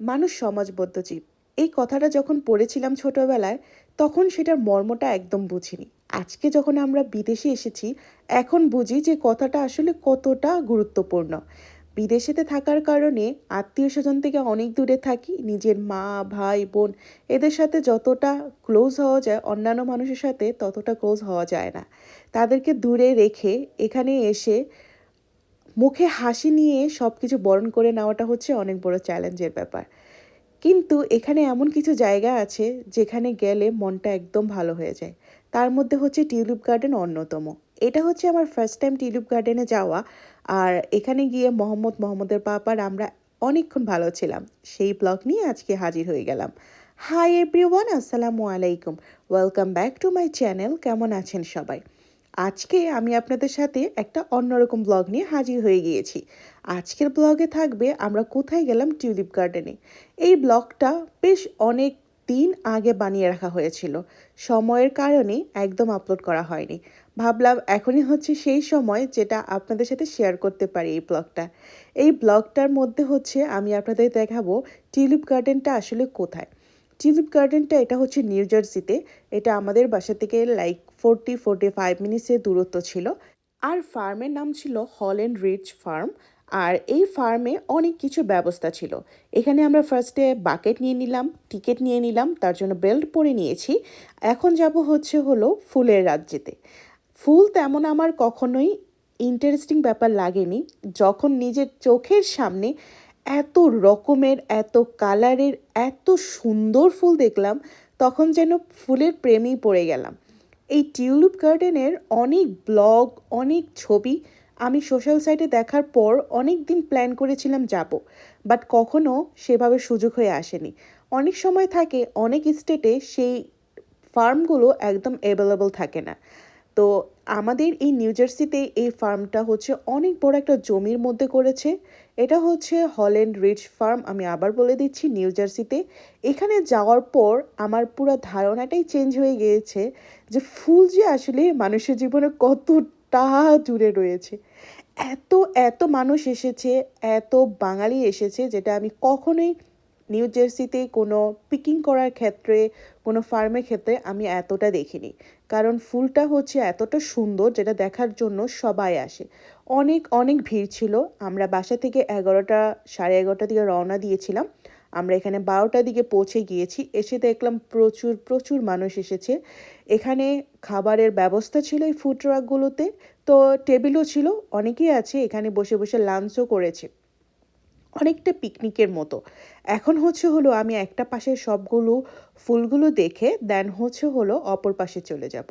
মানুষ সমাজবদ্ধ জীব। এই কথাটা যখন পড়েছিলাম ছোটবেলায়, তখন সেটার মর্মটা একদম বুঝিনি। আজকে যখন আমরা বিদেশে এসেছি, এখন বুঝি যে কথাটা আসলে কতটা গুরুত্বপূর্ণ। বিদেশেতে থাকার কারণে আত্মীয় স্বজন থেকে অনেক দূরে থাকি, নিজের মা, ভাই, বোন, এদের সাথে যতটা ক্লোজ হওয়া যায়, অন্যান্য মানুষের সাথে ততটা ক্লোজ হওয়া যায় না। তাদেরকে দূরে রেখে এখানে এসে মুখে হাসি নিয়ে সব কিছু বরণ করে নেওয়াটা হচ্ছে অনেক বড় চ্যালেঞ্জের ব্যাপার। কিন্তু এখানে এমন কিছু জায়গা আছে যেখানে গেলে মনটা একদম ভালো হয়ে যায়। তার মধ্যে হচ্ছে টিউলিপ গার্ডেন অন্যতম। এটা হচ্ছে আমার ফার্স্ট টাইম টিউলিপ গার্ডেনে যাওয়া। আর এখানে গিয়ে মোহাম্মদ মোহাম্মদের পাপার আমরা অনেকক্ষণ ভালো ছিলাম। সেই ব্লগ নিয়ে আজকে হাজির হয়ে গেলাম। হাই এভরিওয়ান আসসালামু আলাইকুম। Welcome back to my channel কেমন আছেন সবাই? আজকে আমি আপনাদের সাথে একটা অন্যরকম ব্লগ নিয়ে হাজির হয়ে গিয়েছি। আজকের ব্লগে থাকবে আমরা কোথায় গেলাম টিউলিপ গার্ডেনে। এই ব্লগটা বেশ অনেক দিন আগে বানিয়ে রাখা হয়েছিল। সময়ের কারণে একদম আপলোড করা হয়নি। ভাবলাম এখনই হচ্ছে সেই সময় যেটা আপনাদের সাথে শেয়ার করতে পারি এই ব্লগটা এই ব্লগটার মধ্যে হচ্ছে আমি আপনাদের দেখাবো টিউলিপ গার্ডেনটা আসলে কোথায়। টিউলিপ গার্ডেনটা এটা হচ্ছে নিউ জার্সিতে। এটা আমাদের বাসা থেকে লাইক ফোরটি ফোরটি ফাইভ মিনিটসের দূরত্ব ছিল। আর ফার্মের নাম ছিল হল অ্যান্ড রিচ ফার্ম। আর এই ফার্মে অনেক কিছু ব্যবস্থা ছিল। এখানে আমরা ফার্স্টে বাকেট নিয়ে নিলাম টিকিট নিয়ে নিলাম, তার জন্য বেল্ট পরে নিয়েছি। এখন যাব হচ্ছে হলো ফুলের রাজ্যেতে। ফুল তেমন আমার কখনোই ইন্টারেস্টিং ব্যাপার লাগেনি। যখন নিজের চোখের সামনে এত রকমের, এত কালারের এত সুন্দর ফুল দেখলাম, তখন যেন ফুলের প্রেমেই পড়ে গেলাম। এই টিউলিপ গার্ডেনের অনেক ব্লগ, অনেক ছবি আমি সোশ্যাল সাইটে দেখার পর অনেক দিন প্ল্যান করেছিলাম যাব, বাট কখনো সেভাবে সুযোগ হয়ে আসেনি। অনেক সময় থাকে, অনেক স্টেটে সেই ফার্মগুলো একদম অ্যাভেলেবল থাকে না। তো আমাদের এই নিউ জার্সিতে এই ফার্মটা হচ্ছে অনেক বড় একটা জমির মধ্যে করেছে। এটা হচ্ছে হল্যান্ড রিচ ফার্ম আমি আবার বলে দিচ্ছি নিউ জার্সিতে এখানে যাওয়ার পর আমার পুরো ধারণাটাই চেঞ্জ হয়ে গিয়েছে যে ফুল যে আসলে মানুষের জীবনে কতটা জুড়ে রয়েছে। এত এত মানুষ এসেছে, এত বাঙালি এসেছে যেটা আমি কখনোই নিউ জার্সিতে কোনো পিকিং করার ক্ষেত্রে, কোনো ফার্মের ক্ষেত্রে আমি এতটা দেখিনি। কারণ ফুলটা হচ্ছে এতটা সুন্দর যেটা দেখার জন্য সবাই আসে। অনেক অনেক ভিড় ছিল। আমরা বাসা থেকে এগারোটা, সাড়ে এগারোটা দিকে রওনা দিয়েছিলাম। আমরা এখানে বারোটার দিকে পৌঁছে গিয়েছি। এসে দেখলাম প্রচুর প্রচুর মানুষ এসেছে। এখানে খাবারের ব্যবস্থা ছিল এই ফুড ট্রাকগুলোতে তো টেবিলও ছিল। অনেকেই আছে এখানে বসে বসে লাঞ্চও করেছে। অনেকটা পিকনিকের মতো। এখন হচ্ছে হলো আমি একটা পাশে সবগুলো ফুলগুলো দেখে দেন হচ্ছে হলো অপর পাশে চলে যাব।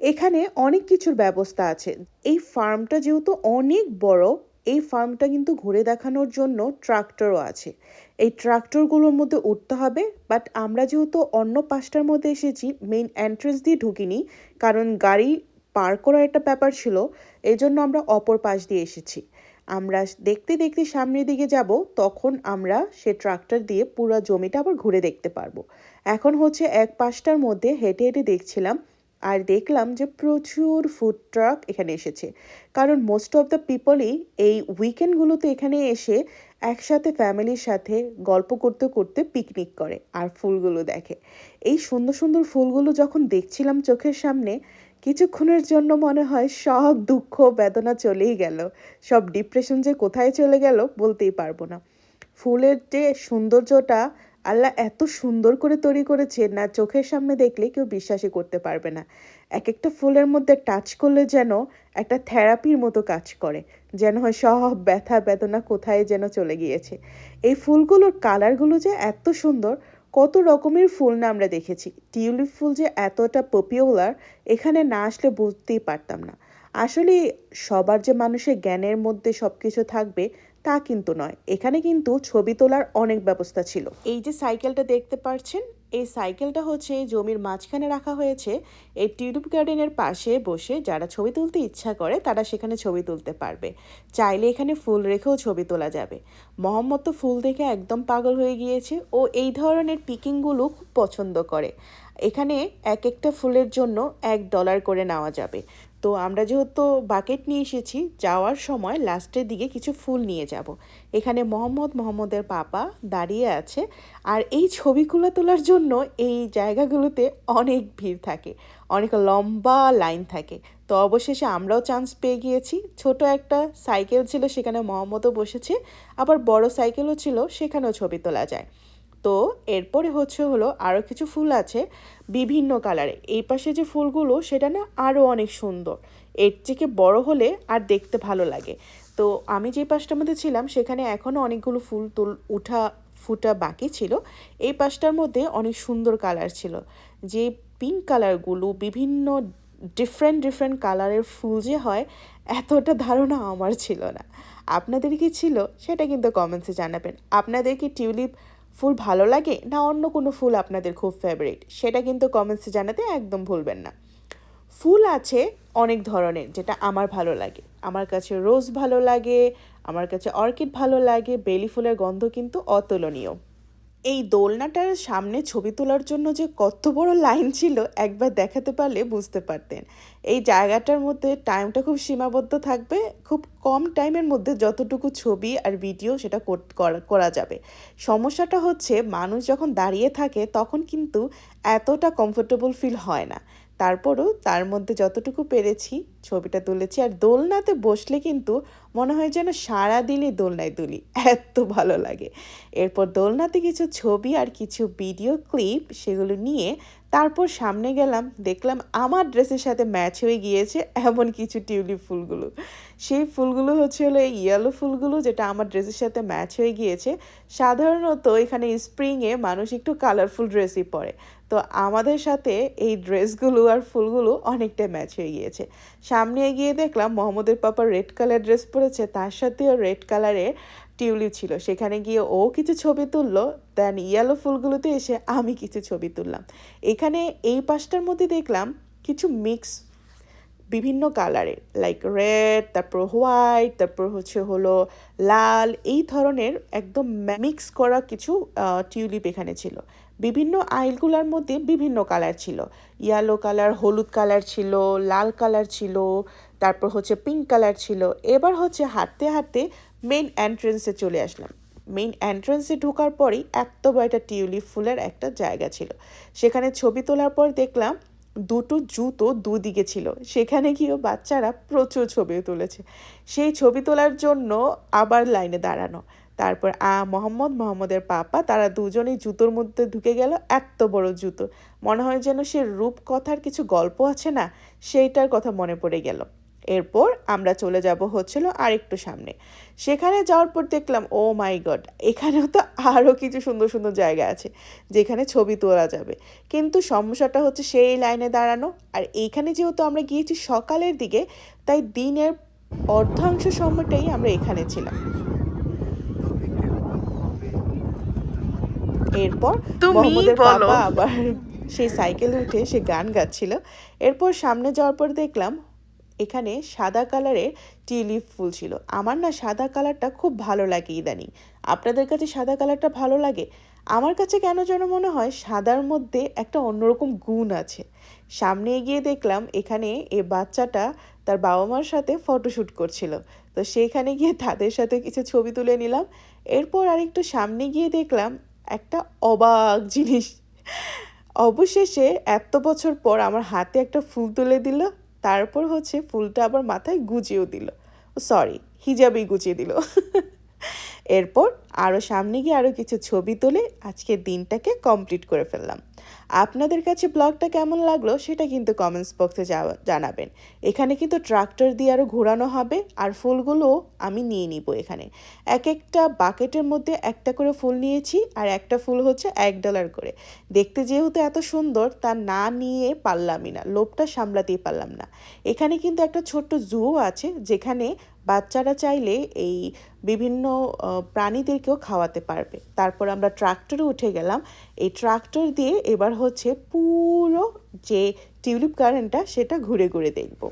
এখানে অনেক কিছুর ব্যবস্থা আছে। এই ফার্মটা যেহেতু অনেক বড়, এই ফার্মটা কিন্তু ঘুরে দেখানোর জন্য ট্রাক্টরও আছে। এই ট্রাক্টরগুলোর মধ্যে উঠতে হবে বাট আমরা যেহেতু অন্য পাশটার মধ্যে এসেছি মেইন এন্ট্রেন্স দিয়ে ঢুকিনি, কারণ গাড়ি পার করার একটা ব্যাপার ছিল এই জন্য আমরা অপর পাশ দিয়ে এসেছি। আমরা দেখতে দেখতে সামনের দিকে যাব, তখন আমরা সে ট্রাক্টর দিয়ে পুরো জমিটা আবার ঘুরে দেখতে পারব। এখন হচ্ছে এক পাঁচটার মধ্যে হেঁটে হেঁটে দেখছিলাম আর দেখলাম যে প্রচুর ফুড ট্রাক এখানে এসেছে। কারণ মোস্ট অফ দ্য পিপলই এই উইকেন্ডগুলোতে এখানে এসে একসাথে ফ্যামিলির সাথে গল্প করতে করতে পিকনিক করে আর ফুলগুলো দেখে। এই সুন্দর সুন্দর ফুলগুলো যখন দেখছিলাম চোখের সামনে কিছুক্ষণের জন্য মনে হয় সব দুঃখ, বেদনা চলেই গেল। সব ডিপ্রেশন যে কোথায় চলে গেল বলতেই পারব না। ফুলের যে সৌন্দর্যটা আল্লাহ এত সুন্দর করে তৈরি করেছে না চোখের সামনে দেখলে কেউ বিশ্বাসই করতে পারবে না। এক একটা ফুলের মধ্যে টাচ করলে যেন একটা থেরাপির মতো কাজ করে, যেন হয় সব ব্যথা, বেদনা কোথায় যেন চলে গিয়েছে। এই ফুলগুলোর কালারগুলো যে এত সুন্দর কত রকমের ফুল না আমরা দেখেছি। টিউলিপ ফুল যে এতটা পপিউলার এখানে না আসলে বুঝতেই পারতাম না। আসলে সবার যে মানুষের জ্ঞানের মধ্যে সব কিছু থাকবে তা কিন্তু নয়। এখানে কিন্তু ছবি তোলার অনেক ব্যবস্থা ছিল। এই যে সাইকেলটা দেখতে পাচ্ছেন এই সাইকেলটা হচ্ছে জমির মাঝখানে রাখা হয়েছে। এই টিউলিপ গার্ডেনের পাশে বসে যারা ছবি তুলতে ইচ্ছা করে, তারা সেখানে ছবি তুলতে পারবে। চাইলে এখানে ফুল রেখেও ছবি তোলা যাবে। মোহাম্মদ তো ফুল দেখে একদম পাগল হয়ে গিয়েছে ও এই ধরনের পিকিংগুলো খুব পছন্দ করে। এখানে এক একটা ফুলের জন্য এক ডলার করে নেওয়া যাবে। তো আমরা যেহেতু বাকেট নিয়ে এসেছি, যাওয়ার সময় লাস্টের দিকে কিছু ফুল নিয়ে যাব। এখানে মোহাম্মদ, মোহাম্মদের পাপা দাঁড়িয়ে আছে আর এই ছবিগুলো তোলার জন্য এই জায়গাগুলোতে অনেক ভিড় থাকে, অনেক লম্বা লাইন থাকে। তো অবশেষে আমরাও চান্স পেয়ে গিয়েছি। ছোট একটা সাইকেল ছিল, সেখানে মোহাম্মদও বসেছে, আবার বড় সাইকেলও ছিল, সেখানেও ছবি তোলা যায়। তো এরপরে হচ্ছে হলো আরও কিছু ফুল আছে বিভিন্ন কালারে এই পাশে যে ফুলগুলো, সেটা না আরও অনেক সুন্দর। এর থেকে বড় হলে আর দেখতে ভালো লাগে। তো আমি যে পাশটার মধ্যে ছিলাম, সেখানে এখনও অনেকগুলো ফুল তুল, উঠা, ফুটা বাকি ছিল। এই পাশটার মধ্যে অনেক সুন্দর কালার ছিল। যে পিঙ্ক কালারগুলো, বিভিন্ন ডিফারেন্ট ডিফারেন্ট কালারের ফুল যে হয়, এতটা ধারণা আমার ছিল না। আপনাদের কি ছিল, সেটা কিন্তু কমেন্টসে জানাবেন। আপনাদের কি টিউলিপ ফুল ভালো লাগে না অন্য কোনো ফুল আপনাদের খুব ফেভারিট সেটা কিন্তু কমেন্টসে জানাতে একদম ভুলবেন না। ফুল আছে অনেক ধরনের যেটা আমার ভালো লাগে। আমার কাছে রোজ ভালো লাগে, আমার কাছে অর্কিড ভালো লাগে, বেলি ফুলের গন্ধ কিন্তু অতুলনীয়। এই দোলনাটার সামনে ছবি তোলার জন্য যে কত বড় লাইন ছিল, একবার দেখাতে পারলে বুঝতে পারতেন। এই জায়গাটার মধ্যে টাইমটা খুব সীমাবদ্ধ থাকবে। খুব কম টাইমের মধ্যে যতটুকু ছবি আর ভিডিও সেটা করা যাবে। সমস্যাটা হচ্ছে মানুষ যখন দাঁড়িয়ে থাকে, তখন কিন্তু এতটা কমফোর্টেবল ফিল হয় না। তারপরও তার মধ্যে যতটুকু পেরেছি ছবিটা তুলেছি। আর দোলনাতে বসলে কিন্তু মনে হয় যেন সারা দিনই দোলনায় দুলি। এত ভালো লাগে। এরপর দোলনাতে কিছু ছবি আর কিছু ভিডিও ক্লিপ সেগুলো নিয়ে তারপর সামনে গেলাম, দেখলাম আমার ড্রেসের সাথে ম্যাচ হয়ে গিয়েছে এমন কিছু টিউলিপ ফুলগুলো। সেই ফুলগুলো হচ্ছে হলো এই ইয়েলো ফুলগুলো যেটা আমার ড্রেসের সাথে ম্যাচ হয়ে গিয়েছে। সাধারণত এখানে স্প্রিংয়ে মানুষ একটু কালারফুল ড্রেসই পরে। তো আমাদের সাথে এই ড্রেসগুলো আর ফুলগুলো অনেকটা ম্যাচ হয়ে গিয়েছে। সামনে গিয়ে দেখলাম মোহাম্মদের পাপা রেড কালার ড্রেস পরেছে, তার সাথেও রেড কালারের টিউলিপ ছিল। সেখানে গিয়ে ও কিছু ছবি তুললো দেন ইয়েলো ফুলগুলোতে এসে আমি কিছু ছবি তুললাম। এখানে এই পাশটার মধ্যে দেখলাম কিছু মিক্স বিভিন্ন কালারের লাইক রেড তারপর হোয়াইট তারপর হচ্ছে হলো লাল, এই ধরনের একদম মিক্স করা কিছু টিউলিপ এখানে ছিল। বিভিন্ন আইলগুলোর মধ্যে বিভিন্ন কালার ছিল। ইয়েলো কালার হলুদ কালার ছিল, লাল কালার ছিল, তারপর হচ্ছে পিঙ্ক কালার ছিল। এবার হচ্ছে হাঁটতে হাঁটতে মেইন এন্ট্রেন্সে চলে আসলাম। মেইন এন্ট্রেন্সে ঢোকার পরেই এত বড় একটা টিউলিপ ফুলের একটা জায়গা ছিল। সেখানে ছবি তোলার পর দেখলাম দুটো জুতো দুদিকে ছিল। সেখানে গিয়েও বাচ্চারা প্রচুর ছবি তুলেছে। সেই ছবি তোলার জন্য আবার লাইনে দাঁড়ানো। তারপর আ, মোহাম্মদ, মোহাম্মদের পাপা, তারা দুজনেই জুতোর মধ্যে ঢুকে গেল এত বড় জুতো। মনে হয় যেন সে রূপকথার কিছু গল্প আছে না, সেইটার কথা মনে পড়ে গেল। এরপর আমরা চলে যাব হচ্ছিল আরেকটু সামনে। সেখানে যাওয়ার পর দেখলাম ও মাই গড এখানেও তো আরও কিছু সুন্দর সুন্দর জায়গা আছে যেখানে ছবি তোলা যাবে। কিন্তু সমস্যাটা হচ্ছে সেই লাইনে দাঁড়ানো আর এইখানে যেহেতু আমরা গিয়েছি সকালের দিকে তাই দিনের অর্ধাংশ সময়টাই আমরা এখানে ছিলাম। এরপর মোহাম্মদের বাবা আবার সেই সাইকেলে উঠে সে গান গাচ্ছিল। এরপর সামনে যাওয়ার পর দেখলাম এখানে সাদা কালারের টিউলিপ ফুল ছিল। আমার না সাদা কালারটা খুব ভালো লাগে ইদানিং। আপনাদের কাছে সাদা কালারটা ভালো লাগে? আমার কাছে কেন যেন মনে হয় সাদার মধ্যে একটা অন্যরকম গুণ আছে। সামনে গিয়ে দেখলাম এখানে এ বাচ্চাটা তার বাবা মার সাথে ফটোশ্যুট করছিল। তো সেখানে গিয়ে তাদের সাথে কিছু ছবি তুলে নিলাম। এরপর আরেকটু সামনে গিয়ে দেখলাম একটা অবাক জিনিস। অবশেষে এত বছর পর আমার হাতে একটা ফুল তুলে দিল। তারপর হচ্ছে ফুলটা আবার মাথায় গুজিয়েও দিল। সরি হিজাবেই গুজিয়ে দিল। এরপর আরও সামনে গিয়ে আরও কিছু ছবি তুলে আজকের দিনটাকে কমপ্লিট করে ফেললাম। আপনাদের কাছে ব্লগটা কেমন লাগল সেটা কিন্তু কমেন্টস বক্সে জানাবেন। এখানে কিন্তু ট্রাক্টর দিয়ে আরও ঘোরানো হবে আর ফুলগুলো আমি নিয়ে নিব এখানে। এক একটা বাকেটের মধ্যে একটা করে ফুল নিয়েছি আর একটা ফুল হচ্ছে এক ডলার করে। দেখতে যেহেতু এত সুন্দর তা না নিয়ে পারলামই না, লোভটা সামলাতেই পারলাম না। এখানে কিন্তু একটা ছোট্ট জুও আছে যেখানে বাচ্চারা চাইলে এই বিভিন্ন প্রাণীদেরকেও খাওয়াতে পারবে। তারপর আমরা ট্রাক্টরে উঠে গেলাম। এই ট্রাক্টর দিয়ে এবার হচ্ছে পুরো যে টিউলিপ গার্ডেনটা, সেটা ঘুরে ঘুরে দেখব।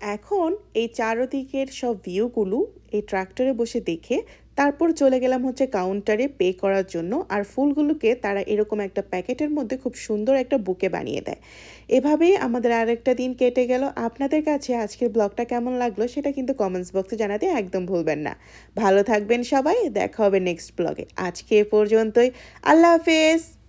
এখন এই চারদিকের সব ভিউগুলো এই ট্রাক্টরে বসে দেখে তারপর চলে গেলাম হচ্ছে কাউন্টারে পে করার জন্য। আর ফুলগুলোকে তারা এরকম একটা প্যাকেটের মধ্যে খুব সুন্দর একটা বুকে বানিয়ে দেয়। এভাবেই আমাদের আরেকটা দিন কেটে গেল। আপনাদের কাছে আজকের ব্লগটা কেমন লাগল সেটা কিন্তু কমেন্টস বক্সে জানাতে একদম ভুলবেন না। ভালো থাকবেন সবাই। দেখা হবে নেক্সট ব্লগে আজকে এ পর্যন্তই। আল্লাহ হাফেজ।